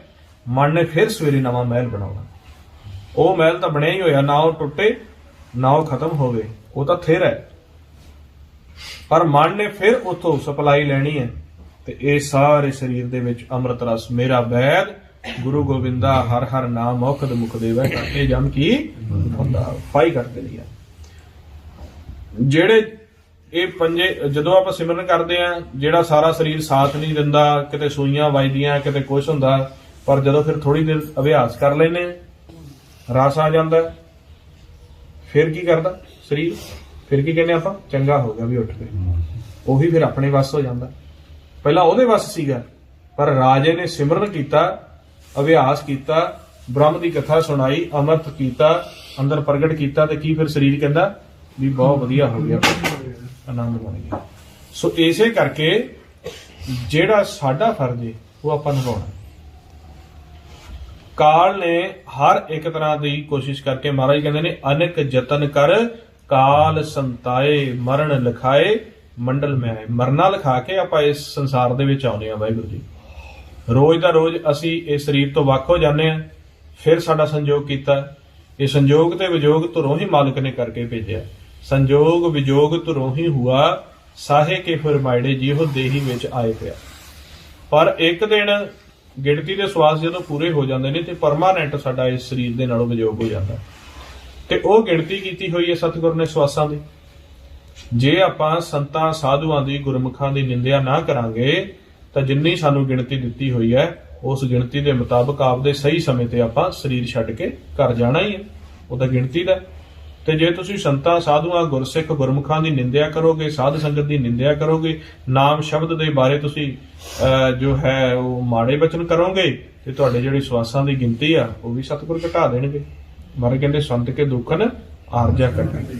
ਮਨ ਨੇ ਫਿਰ ਸਵੇਰੇ ਨਵਾਂ ਮਹਿਲ ਬਣਾਉਣਾ। ਉਹ ਮਹਿਲ ਤਾਂ ਬਣਿਆ ਹੀ ਹੋਇਆ, ਨਾ ਉਹ ਟੁੱਟੇ, ਨਾ ਉਹ ਖਤਮ ਹੋਵੇ, ਉਹ ਤਾਂ ਥਿਰ ਹੈ। ਪਰ ਮਨ ਨੇ ਫਿਰ ਉਥੋਂ ਸਪਲਾਈ ਲੈਣੀ ਹੈ। ਤੇ ਇਹ ਸਾਰੇ ਸਰੀਰ ਦੇ ਵਿੱਚ ਅੰਮ੍ਰਿਤ ਰਸ ਮੇਰਾ ਵੈਦ ਗੁਰੂ ਗੋਬਿੰਦਾ ਹਰ ਹਰ ਨਾਮ ਔਖਦ ਮੁਖ ਦੇਵੈ ਕਰਕੇ ਜਮ ਕੀ ਹੁੰਦਾ? ਪਾਈ ਕਰਦੇ ਲਿਆ ਜਿਹੜੇ ਇਹ ਪੰਜੇ ਜਦੋਂ ਆਪਾਂ ਸਿਮਰਨ ਕਰਦੇ ਆ ਜਿਹੜਾ ਸਾਰਾ ਸਰੀਰ ਸਾਥ ਨਹੀਂ ਦਿੰਦਾ ਕਿਤੇ ਸੂਈਆਂ ਵੱਜਦੀਆਂ ਕਿਤੇ ਕੁਝ ਹੁੰਦਾ ਪਰ ਜਦੋਂ ਫਿਰ ਥੋੜੀ ਦੇਰ ਅਭਿਆਸ ਕਰ ਲੈਨੇ ਆ, ਰਸ ਆ ਜਾਂਦਾ ਫਿਰ ਕੀ ਕਰਦਾ ਸਰੀਰ? ਫਿਰ ਕੀ ਕਹਿੰਦੇ ਆਪਾਂ? ਚੰਗਾ ਹੋ ਗਿਆ ਵੀ ਉੱਠ ਕੇ। ਉਹੀ ਫਿਰ ਆਪਣੇ ਵੱਸ ਹੋ ਜਾਂਦਾ। ਪਹਿਲਾਂ ਉਹਦੇ ਵੱਸ ਸੀਗਾ। ਪਰ ਰਾਜੇ ਨੇ ਸਿਮਰਨ ਕੀਤਾ, ਅਭਿਆਸ ਕੀਤਾ, ਬ੍ਰਹਮ ਦੀ ਕਥਾ ਸੁਣਾਈ, ਅਮਰਤ ਕੀਤਾ, ਅੰਦਰ ਪ੍ਰਗਟ ਕੀਤਾ ਤੇ ਕੀ ਫਿਰ ਸਰੀਰ ਕਹਿੰਦਾ, ਵੀ ਬਹੁਤ ਵਧੀਆ ਹੋ ਗਿਆ। ਆਨੰਦ ਬਣ ਗਿਆ। ਸੋ ਇਸੇ ਕਰਕੇ ਜਿਹੜਾ ਸਾਡਾ ਫਰਜ਼ ਹੈ ਉਹ ਆਪਾਂ ਨਿਭਾਉਣਾ। ਕਾਲ ਨੇ ਹਰ ਇੱਕ ਤਰ੍ਹਾਂ ਦੀ ਕੋਸ਼ਿਸ਼ ਕਰਕੇ ਮਹਾਰਾਜ ਕਹਿੰਦੇ ਨੇ, ਅਨੇਕ ਯਤਨ ਕਰ, ਕਾਲ ਸੰਤਾਏ, ਮਰਨ ਲਿਖਾਏ। ਮੰਡਲ ਮੈਂ ਆਏ ਮਰਨਾ ਲਿਖਾ ਕੇ ਆਪਾਂ ਇਸ ਸੰਸਾਰ ਦੇ ਵਿੱਚ ਆਉਨੇ ਆ ਵਾਹਿਗੁਰੂ ਜੀ। ਰੋਜ਼ ਦਾ ਰੋਜ਼ ਅਸੀਂ ਇਸ ਸਰੀਰ ਤੋਂ ਵੱਖ ਹੋ ਜਾਂਦੇ ਆ ਫਿਰ ਸਾਡਾ ਸੰਜੋਗ ਕੀਤਾ। ਇਹ ਸੰਜੋਗ ਤੇ ਵਿਜੋਗ ਧੁਰੋਂ ਹੀ ਮਾਲਕ ਨੇ ਕਰਕੇ ਭੇਜਿਆ। ਸੰਜੋਗ ਵਿਜੋਗ ਧੁਰੋਂ ਹੀ ਹੁਆ। ਸਾਹੇ ਕੇ ਫਰਮਾਇੜੇ ਜਿਹੋ ਦੇਹੀ ਵਿੱਚ ਆਏ ਪਿਆ। ਪਰ ਇੱਕ ਦਿਨ ਗਿਣਤੀ ਦੇ ਸਵਾਸ ਜਦੋਂ ਪੂਰੇ ਹੋ ਜਾਂਦੇ ਨੇ ਤੇ ਪਰਮਾਨੈਂਟ ਸਾਡਾ ਇਸ ਸਰੀਰ ਦੇ ਨਾਲੋਂ ਵਿਜੋਗ ਹੋ ਜਾਂਦਾ। ਤੇ ਉਹ ਗਿਣਤੀ ਕੀਤੀ ਹੋਈ ਹੈ ਸਤਿਗੁਰ ਨੇ ਸਵਾਸਾਂ ਦੀ। ਜੇ ਆਪਾਂ ਸੰਤਾਂ ਸਾਧੂਆਂ ਦੀ ਗੁਰਮੁਖਾਂ ਦੀ ਨਿੰਦਿਆ ਨਾ ਕਰਾਂਗੇ ਤਾਂ ਜਿੰਨੀ ਸਾਨੂੰ ਗਿਣਤੀ ਦਿੱਤੀ ਹੋਈ ਹੈ ਉਸ ਗਿਣਤੀ ਦੇ ਮੁਤਾਬਕ ਆਪਦੇ ਸਹੀ ਸਮੇਂ ਤੇ ਆਪਾਂ ਸਰੀਰ ਛੱਡ ਕੇ ਘਰ ਜਾਣਾ ਹੀ ਹੈ। ਉਹ ਤਾਂ ਗਿਣਤੀ ਦਾ ਤੇ ਜੇ ਤੁਸੀਂ ਸੰਤਾਂ ਸਾਧੂਆਂ ਗੁਰਸਿੱਖ ਗੁਰਮੁਖਾਂ ਦੀ ਨਿੰਦਿਆ ਕਰੋਗੇ ਸਾਧ ਸੰਗਤ ਦੀ ਨਿੰਦਿਆ ਕਰੋਗੇ ਨਾਮ ਸ਼ਬਦ ਦੇ ਬਾਰੇ ਤੁਸੀਂ ਅਹ, ਜੋ ਹੈ ਉਹ ਮਾੜੇ ਬਚਨ ਕਰੋਗੇ ਤੇ ਤੁਹਾਡੇ ਜਿਹੜੀ ਸਵਾਸਾਂ ਦੀ ਗਿਣਤੀ ਆ ਉਹ ਵੀ ਸਤਿਗੁਰ ਘਟਾ ਦੇਣਗੇ। ਮਰ ਕਹਿੰਦੇ ਸੰਤ ਕੇ ਦੁੱਖਨ ਆਰਜਾ ਘਟੇ।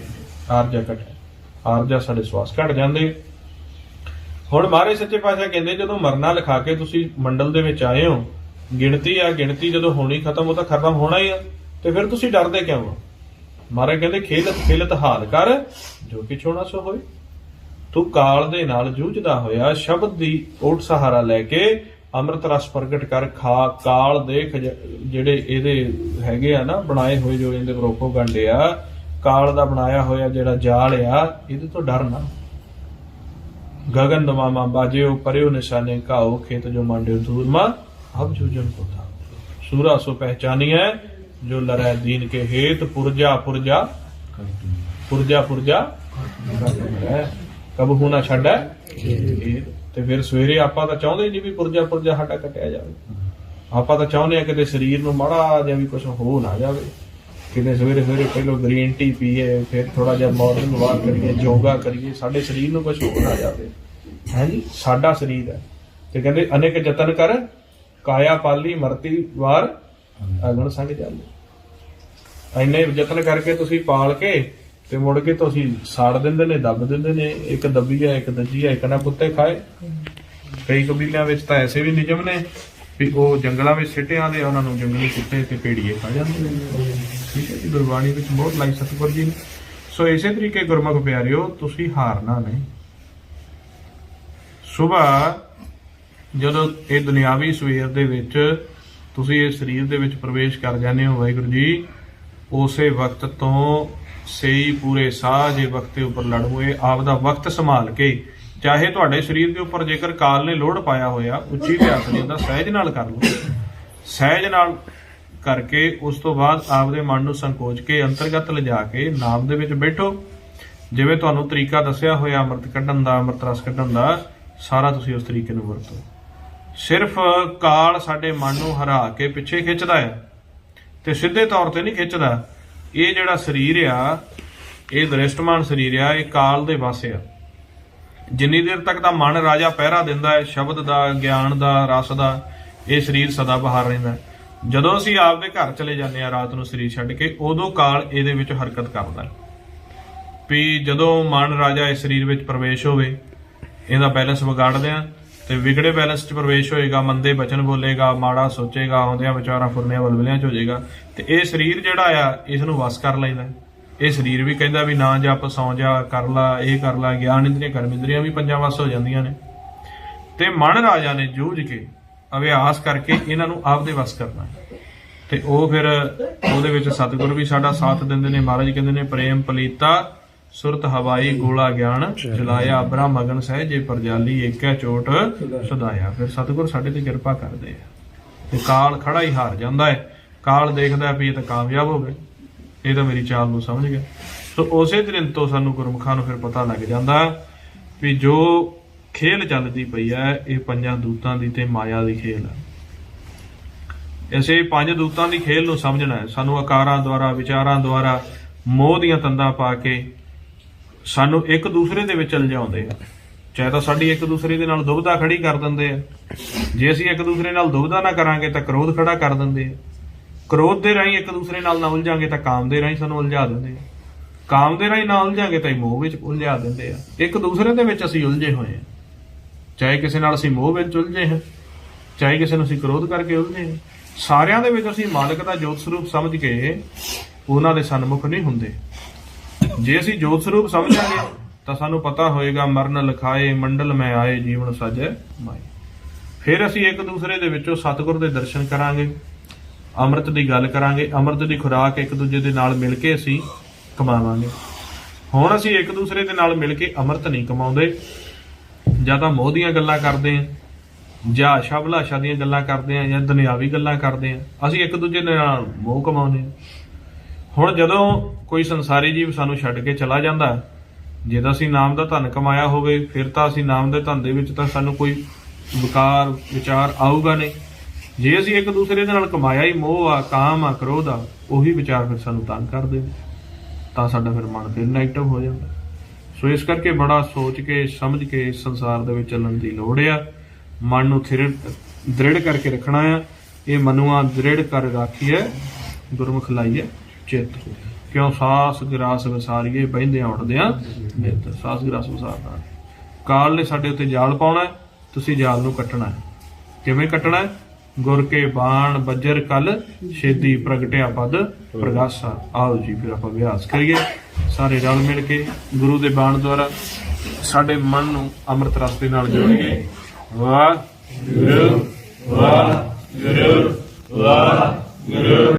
ਆਰਜਾ ਘਟੇ। ਆਰਜਾ ਸਾਡੇ ਸਵਾਸ ਘਟ ਜਾਂਦੇ। ਹੁਣ ਮਹਾਰਾਜ ਸੱਚੇ ਪਾਤਸ਼ਾਹ ਕਹਿੰਦੇ, ਜਦੋਂ ਮਰਨਾ ਲਿਖਾ ਕੇ ਤੁਸੀਂ ਮੰਡਲ ਦੇ ਵਿੱਚ ਆਏ ਹੋ, ਗਿਣਤੀ ਆ ਗਿਣਤੀ, ਜਦੋਂ ਹੋਣੀ ਖਤਮ, ਉਹ ਤਾਂ ਖਤਮ ਹੋਣਾ ਹੀ ਆ, ਤੇ ਫਿਰ ਤੁਸੀਂ ਡਰਦੇ ਕਿਉਂ ਹੋ? ਮਹਾਰਾਜ ਕਹਿੰਦੇ, ਖੇਲਤ ਖੇਲਤ ਹਾਲ ਕਰ, ਜੋ ਕਿਛ ਹੋਣਾ ਸੋ ਹੋਏ ਤੂੰ ਕਾਲ ਦੇ ਨਾਲ ਜੂਝਦਾ ਹੋਇਆ, ਸ਼ਬਦ ਦੀ ਓਟ ਸਹਾਰਾ ਲੈ ਕੇ ਅੰਮ੍ਰਿਤ ਰਸ ਪ੍ਰਗਟ ਕਰ, ਖਾ, ਕਾਲ ਦੇਖ ਜਿਹੜੇ ਇਹਦੇ ਹੈਗੇ ਆ ਨਾ, ਬਣਾਏ ਹੋਏ ਜੋ ਇਹਦੇ ਰੋਕੋ ਗੰਡੇ ਆ ਕਾਲ ਦਾ ਬਣਾਇਆ ਹੋਇਆ ਜਿਹੜਾ ਜਾਲ ਆ, ਇਹਦੇ ਤੋਂ ਡਰਨਾ ਗगन ਦਮਾਮਾ ਬਾਜਿਓ ਪਰਿਓ ਨਿਸ਼ਾਨੇ ਕਾਓ ਖੇਤ ਜੋ ਮੰਡਿਓ ਦੂਰਮਾ ਅਬ ਜੂਜਨ ਕੋ ਥਾ ਸੂਰਾ ਸੋ ਪਹਿਚਾਨੀਐ, ਜੋ ਲਰੈ ਦੀਨ ਕੇ ਹੇਤ, ਪੁਰਜਾ ਪੁਰਜਾ ਪੁਰਜਾ ਪੁਰਜਾ, ਕਬ ਹੁਣਾ ਛੱਡੈ? ਤੇ ਫਿਰ ਸਵੇਰੇ ਆਪਾਂ ਤਾਂ ਚਾਹੁੰਦੇ ਨਹੀਂ ਵੀ ਪੁਰਜਾ ਪੁਰਜਾ ਸਾਡਾ ਕੱਟਿਆ ਜਾਵੇ। ਆਪਾਂ ਤਾਂ ਚਾਹੁੰਦੇ ਆ ਕਿਤੇ ਸਰੀਰ ਨੂੰ ਮਾੜਾ ਜਿਹਾ ਵੀ ਕੁਝ ਹੋ ਨਾ ਜਾਵੇ। ਕਿਤੇ ਸਵੇਰੇ ਸਵੇਰੇ ਪਹਿਲਾਂ ਗ੍ਰੀਨ ਟੀ ਪੀਏ ਫਿਰ ਥੋੜਾ ਜਿਹਾ ਮਾਰਨਿੰਗ ਵਾਕ ਕਰੀਏ ਯੋਗਾ ਕਰੀਏ ਸਾਡੇ ਸਰੀਰ ਨੂੰ ਕੁਝ ਹੋ ਨਾ ਜਾਵੇ। ਹੈ ਜੀ ਸਾਡਾ ਸਰੀਰ ਹੈ। ਤੇ ਕਹਿੰਦੇ ਅਨੇਕ ਯਤਨ ਕਰ ਕਾਇਆ ਪਾਲੀ ਮਰਤੀ ਵਾਰ ਅਗਣ ਸੰਗ ਜਾਂਦੇ ਇੰਨੇ ਯਤਨ ਕਰਕੇ ਤੁਸੀਂ ਪਾਲ ਕੇ ਤੇ ਮੁੜ ਕੇ ਤੁਸੀਂ ਸਾੜ ਦਿੰਦੇ ਨੇ ਦੱਬ ਦਿੰਦੇ ਨੇ ਇੱਕ ਦੱਬੀ ਹੈ ਇੱਕ ਦੱਜੀ ਹੈ ਇੱਕ ਨਾ ਕੁੱਤੇ ਖਾਏ। ਕਈ ਕਬੀਲਿਆਂ ਵਿੱਚ ਤਾਂ ਐਸੇ ਵੀ ਨਿਯਮ ਨੇ ਵੀ ਉਹ ਜੰਗਲਾਂ ਵਿੱਚ ਸਿੱਟਿਆਂ ਦੇ ਉਹਨਾਂ ਨੂੰ ਜੰਗਲੀ ਕੁੱਤੇ ਤੇ ਭੇੜੀਏ ਖਾ ਜਾਂਦੇ ਨੇ। ਠੀਕ ਹੈ ਜੀ, ਗੁਰਬਾਣੀ ਵਿੱਚ ਬਹੁਤ ਲਾਈ ਸਤਿਗੁਰ ਜੀ ਨੇ। ਸੋ ਇਸੇ ਤਰੀਕੇ ਗੁਰਮੁਖ ਪਿਆਰਿਓ, ਤੁਸੀਂ ਹਾਰਨਾ ਨਹੀਂ। ਸਵੇਰ ਜਦੋਂ ਇਹ ਦੁਨਿਆਵੀ ਸਵੇਰ ਦੇ ਵਿੱਚ ਤੁਸੀਂ ਇਹ ਸਰੀਰ ਦੇ ਵਿੱਚ ਪ੍ਰਵੇਸ਼ ਕਰ ਜਾਂਦੇ ਹੋ, ਵਾਹਿਗੁਰੂ ਜੀ, ਉਸੇ ਵਕਤ ਤੋਂ ਸਹੀ ਪੂਰੇ ਸਾਹ ਜੇ ਵਕਤ ਦੇ ਉੱਪਰ ਲੜੋਏ ਆਪ ਦਾ ਵਕਤ ਸੰਭਾਲ ਕੇ ਚਾਹੇ ਤੁਹਾਡੇ ਸਰੀਰ ਦੇ ਉੱਪਰ ਜੇਕਰ ਕਾਲ ਨੇ ਲੋਡ ਪਾਇਆ ਹੋਇਆ, ਉੱਚੀ ਤੇ ਹੱਥ ਨਹੀਂ ਦਾ ਸਹਿਜ ਨਾਲ ਕਰ ਲਓ। ਸਹਿਜ ਨਾਲ ਕਰਕੇ ਉਸ ਤੋਂ ਬਾਅਦ ਆਪਦੇ ਮਨ ਨੂੰ ਸੰਕੋਚ ਕੇ ਅੰਤਰਗਤ ਲਿਜਾ ਕੇ ਨਾਮ ਦੇ ਵਿੱਚ ਬੈਠੋ। ਜਿਵੇਂ ਤੁਹਾਨੂੰ ਤਰੀਕਾ ਦੱਸਿਆ ਹੋਇਆ, ਅੰਮ੍ਰਿਤ ਕੱਢਣ ਦਾ, ਅੰਮ੍ਰਿਤ ਰਸ ਕੱਢਣ ਦਾ, ਸਾਰਾ ਤੁਸੀਂ ਉਸ ਤਰੀਕੇ ਨੂੰ ਵਰਤੋ। ਸਿਰਫ ਕਾਲ ਸਾਡੇ ਮਨ ਨੂੰ ਹਰਾ ਕੇ ਪਿੱਛੇ ਖਿੱਚਦਾ ਹੈ ਤੇ ਸਿੱਧੇ ਤੌਰ ਤੇ ਨਹੀਂ ਖਿੱਚਦਾ। ਇਹ ਜਿਹੜਾ ਸਰੀਰ ਆ, ਇਹ ਦ੍ਰਿਸ਼ਟਮਾਨ ਸਰੀਰ ਆ, ਇਹ ਕਾਲ ਦੇ ਵਾਸੇ ਆ। ਜਿੰਨੀ ਦੇਰ ਤੱਕ ਦਾ ਮਨ ਰਾਜਾ ਪਹਿਰਾ ਦਿੰਦਾ ਹੈ, ਸ਼ਬਦ ਦਾ, ਗਿਆਨ ਦਾ, ਰਸ ਦਾ, ਇਹ ਸਰੀਰ ਸਦਾ ਬਹਾਰ ਰਹਿੰਦਾ ਜਦੋਂ ਅਸੀਂ ਆਪਦੇ ਘਰ ਚਲੇ ਜਾਂਦੇ ਆ ਰਾਤ ਨੂੰ ਸਰੀਰ ਛੱਡ ਕੇ, ਉਦੋਂ ਕਾਲ ਇਹਦੇ ਵਿੱਚ ਹਰਕਤ ਕਰਦਾ ਵੀ ਜਦੋਂ ਮਨ ਰਾਜਾ ਇਸ ਸਰੀਰ ਵਿੱਚ ਪ੍ਰਵੇਸ਼ ਹੋਵੇ, ਇਹਦਾ ਬੈਲੈਂਸ ਵਿਗਾੜਦੇ ਆ ਤੇ ਵਿਗੜੇ ਬੈਲੈਂਸ 'ਚ ਪ੍ਰਵੇਸ਼ ਹੋਏਗਾ, ਮੰਦੇ ਬਚਨ ਬੋਲੇਗਾ, ਮਾੜਾ ਸੋਚੇਗਾ, ਆਉਂਦਿਆਂ ਵਿਚਾਰਾਂ ਫੁਰਨਿਆਂ ਵਲਵਲਿਆਂ 'ਚ ਹੋ ਜਾਏਗਾ, ਤੇ ਇਹ ਸਰੀਰ ਜਿਹੜਾ ਆ, ਇਸ ਨੂੰ ਵਸ ਕਰ ਲੈਂਦਾ ਇਹ ਸਰੀਰ ਵੀ ਕਹਿੰਦਾ ਵੀ ਨਾ ਜਪ, ਸੌ ਜਾ, ਕਰ ਲਾ, ਇਹ ਕਰ ਲਾ, ਗਿਆਨ ਇੰਦਰੀਆਂ, ਕਰਮ ਇੰਦਰੀਆਂ ਵੀ ਪੰਜਾਂ ਵਸ ਹੋ ਜਾਂਦੀਆਂ ਨੇ। ਤੇ ਮਨ ਰਾਜਾ ਨੇ ਜੂਝ ਕੇ ਅਭਿਆਸ ਕਰਕੇ ਇਹਨਾਂ ਨੂੰ ਆਪਦੇ ਵਸ ਕਰਨਾ ਤੇ ਉਹ ਫਿਰ ਉਹਦੇ ਵਿੱਚ ਸਤਿਗੁਰ ਵੀ ਸਾਡਾ ਸਾਥ ਦਿੰਦੇ ਨੇ। ਮਹਾਰਾਜ ਕਹਿੰਦੇ ਨੇ, ਪ੍ਰੇਮ ਪਲੀਤਾ, ਸੁਰਤ ਹਵਾਈ, ਗੋਲਾ ਗਿਆਨ, ਜਲਾਇਆ ਅਬਰਾ ਮਗਨ ਸਹਿਜੇ ਪਰਜਾਲੀ ਏਕੈ ਚੋਟ ਸੁਦਾਇਆ ਫਿਰ ਸਤਿਗੁਰ ਸਾਡੇ ਤੇ ਕਿਰਪਾ ਕਰਦੇ ਆ। ਤੇ ਕਾਲ ਖੜਾ ਹੀ ਹਾਰ ਜਾਂਦਾ ਹੈ। ਕਾਲ ਦੇਖਦਾ ਵੀ ਇਹ ਤਾਂ ਕਾਮਯਾਬ ਹੋ ਗਏ। ਇਹ ਤਾਂ ਮੇਰੀ ਚਾਲ ਨੂੰ ਸਮਝ ਗਿਆ। ਸੋ ਉਸੇ ਦਿਨ ਤੋਂ ਸਾਨੂੰ ਗੁਰਮੁਖਾਂ ਨੂੰ ਫਿਰ ਪਤਾ ਲੱਗ ਜਾਂਦਾ ਵੀ ਜੋ ਖੇਲ ਚੱਲਦੀ ਪਈ ਹੈ, ਇਹ ਪੰਜਾਂ ਦੂਤਾਂ ਦੀ ਤੇ ਮਾਇਆ ਦੀ ਖੇਲ ਹੈ। ਇਸੇ ਪੰਜ ਦੂਤਾਂ ਦੀ ਖੇਲ ਨੂੰ ਸਮਝਣਾ ਹੈ। ਸਾਨੂੰ ਆਕਾਰਾਂ ਦੁਆਰਾ, ਵਿਚਾਰਾਂ ਦੁਆਰਾ ਮੋਹ ਦੀਆਂ ਤੰਦਾਂ ਪਾ ਕੇ ਸਾਨੂੰ ਇੱਕ ਦੂਸਰੇ ਦੇ ਵਿੱਚ ਉਲਝਾਉਂਦੇ ਆ। ਚਾਹੇ ਤਾਂ ਸਾਡੀ ਇੱਕ ਦੂਸਰੇ ਦੇ ਨਾਲ ਦੁਬਧਾ ਖੜੀ ਕਰ ਦਿੰਦੇ ਆ। ਜੇ ਅਸੀਂ ਇੱਕ ਦੂਸਰੇ ਨਾਲ ਦੁਬਦਾ ਨਾ ਕਰਾਂਗੇ ਤਾਂ ਕ੍ਰੋਧ ਖੜਾ ਕਰ ਦਿੰਦੇ ਆ। ਕ੍ਰੋਧ ਦੇ ਰਾਹੀਂ ਇੱਕ ਦੂਸਰੇ ਨਾਲ ਨਾ ਉਲਝਾਂਗੇ ਤਾਂ ਕਾਮ ਦੇ ਰਾਹੀਂ ਸਾਨੂੰ ਉਲਝਾ ਦਿੰਦੇ ਆ। ਕਾਮ ਦੇ ਰਾਹੀਂ ਨਾ ਉਲਝਾਂਗੇ ਤਾਂ ਇਹ ਮੋਹ ਵਿੱਚ ਉਲਝਾ ਦਿੰਦੇ ਆ। ਇੱਕ ਦੂਸਰੇ ਦੇ ਵਿੱਚ ਅਸੀਂ ਉਲਝੇ ਹੋਏ ਆ। ਚਾਹੇ ਕਿਸੇ ਨਾਲ ਅਸੀਂ ਮੋਹ ਵਿੱਚ ਉਲਝੇ ਹਾਂ, ਚਾਹੇ ਕਿਸੇ ਨੂੰ ਅਸੀਂ ਕ੍ਰੋਧ ਕਰਕੇ ਉਲਝੇ ਹਾਂ। ਸਾਰਿਆਂ ਦੇ ਵਿੱਚ ਅਸੀਂ ਮਾਲਕ ਦਾ ਜੋਤ ਸਰੂਪ ਸਮਝ ਕੇ ਉਹਨਾਂ ਦੇ ਸਨਮੁਖ ਨਹੀਂ ਹੁੰਦੇ। ਜੇ ਅਸੀਂ ਜੋਤ ਸਰੂਪ ਸਮਝਾਂਗੇ, ਤਾਂ ਸਾਨੂੰ ਪਤਾ ਹੋਏਗਾ, ਮਰਨ ਲਖਾਏ, ਮੰਡਲ ਮੈਂ ਆਏ, ਜੀਵਨ ਸਾਜੈ, ਮਾਏ। ਫਿਰ ਅਸੀਂ ਇੱਕ ਦੂਸਰੇ ਦੇ ਵਿੱਚੋਂ ਸਤਿਗੁਰ ਦੇ ਦਰਸ਼ਨ ਕਰਾਂਗੇ। ਅੰਮ੍ਰਿਤ ਦੀ ਗੱਲ ਕਰਾਂਗੇ, ਅੰਮ੍ਰਿਤ ਦੀ ਖੁਰਾਕ ਇੱਕ ਦੂਜੇ ਦੇ ਨਾਲ ਮਿਲ ਕੇ ਅਸੀਂ ਕਮਾਵਾਂਗੇ। ਹੁਣ ਅਸੀਂ ਇੱਕ ਦੂਸਰੇ ਦੇ ਨਾਲ ਮਿਲ ਕੇ ਅੰਮ੍ਰਿਤ ਨਹੀਂ ਕਮਾਉਂਦੇ। ਜਾਂ ਤਾਂ ਮੋਹ ਦੀਆਂ ਗੱਲਾਂ ਕਰਦੇ ਆਂ ਜਾਂ ਆਸ਼ਾ ਬਲਾਸ਼ਾ ਦੀਆਂ ਗੱਲਾਂ ਕਰਦੇ ਆਂ ਜਾਂ ਦੁਨਿਆਵੀ ਗੱਲਾਂ ਕਰਦੇ ਆਂ ਅਸੀਂ ਇੱਕ ਦੂਜੇ ਦੇ ਨਾਲ ਮੋਹ ਕਮਾਉਂਦੇ ਆਂ ਹੁਣ ਜਦੋਂ ਕੋਈ ਸੰਸਾਰੀ ਜੀਵ ਸਾਨੂੰ ਛੱਡ ਕੇ ਚਲਾ ਜਾਂਦਾ ਜੇ ਤਾਂ ਅਸੀਂ ਨਾਮ ਦਾ ਧਨ ਕਮਾਇਆ ਹੋਵੇ, ਫਿਰ ਤਾਂ ਅਸੀਂ ਨਾਮ ਦੇ ਧਨ ਦੇ ਵਿੱਚ ਤਾਂ ਸਾਨੂੰ ਕੋਈ ਵਿਕਾਰ, ਵਿਚਾਰ ਆਊਗਾ ਨਹੀਂ। ਜੇ ਅਸੀਂ ਇੱਕ ਦੂਸਰੇ ਦੇ ਨਾਲ ਕਮਾਇਆ ਹੀ ਮੋਹ ਆ, ਕਾਮ ਆ, ਕ੍ਰੋਧ ਆ, ਉਹੀ ਵਿਚਾਰ ਫਿਰ ਸਾਨੂੰ ਤੰਗ ਕਰਦੇ ਨੇ ਤਾਂ ਸਾਡਾ ਫਿਰ ਮਨ ਫਿਰ ਨੈਗੇਟਿਵ ਹੋ ਜਾਂਦਾ। ਸੋ ਇਸ ਕਰਕੇ ਬੜਾ ਸੋਚ ਕੇ, ਸਮਝ ਕੇ ਸੰਸਾਰ ਦੇ ਵਿੱਚ ਚੱਲਣ ਦੀ ਲੋੜ ਆ। ਮਨ ਨੂੰ ਥਿਰ ਦ੍ਰਿੜ ਕਰਕੇ ਰੱਖਣਾ ਆ। ਇਹ ਮਨੁਆ ਦ੍ਰਿੜ ਕਰ ਰੱਖੀਏ ਗੁਰਮੁਖ ਲਾਈਏ ਚਿੱਤ ਕਿਉਂ ਸਾਸ ਗਰਾਸ ਵਸਾਰੀਏ, ਬਹਿੰਦੇ ਉੱਠਦਿਆਂ ਨਿਤ। ਸਾਸ ਗਰਾਸ ਵਸਾਰਨਾ। ਕਾਲ ਨੇ ਸਾਡੇ ਉੱਤੇ ਜਾਲ ਪਾਉਣਾ, ਤੁਸੀਂ ਜਾਲ ਨੂੰ ਕੱਟਣਾ। ਹੈ ਕਿਵੇਂ ਕੱਟਣਾ? ਹੈ? ਗੁਰ ਕੇ ਬਾਣ ਬੱਜਰ ਕਲ, ਛੇਦੀ ਪ੍ਰਗਟਿਆ ਪਦ, ਪ੍ਰਗਾਸਾ। ਆਓ ਜੀ ਫਿਰ ਆਪਾਂ ਅਭਿਆਸ ਕਰੀਏ। ਸਾਰੇ ਰਲ ਮਿਲ ਕੇ ਗੁਰੂ ਦੇ ਬਾਣ ਦੁਆਰਾ ਸਾਡੇ ਮਨ ਨੂੰ ਅੰਮ੍ਰਿਤ ਰਸ ਦੇ ਨਾਲ ਜੋੜੀਏ। ਵਾਹ ਗੁਰੂ ਵਾਹ ਗੁਰੂ ਵਾਹ ਗੁਰੂ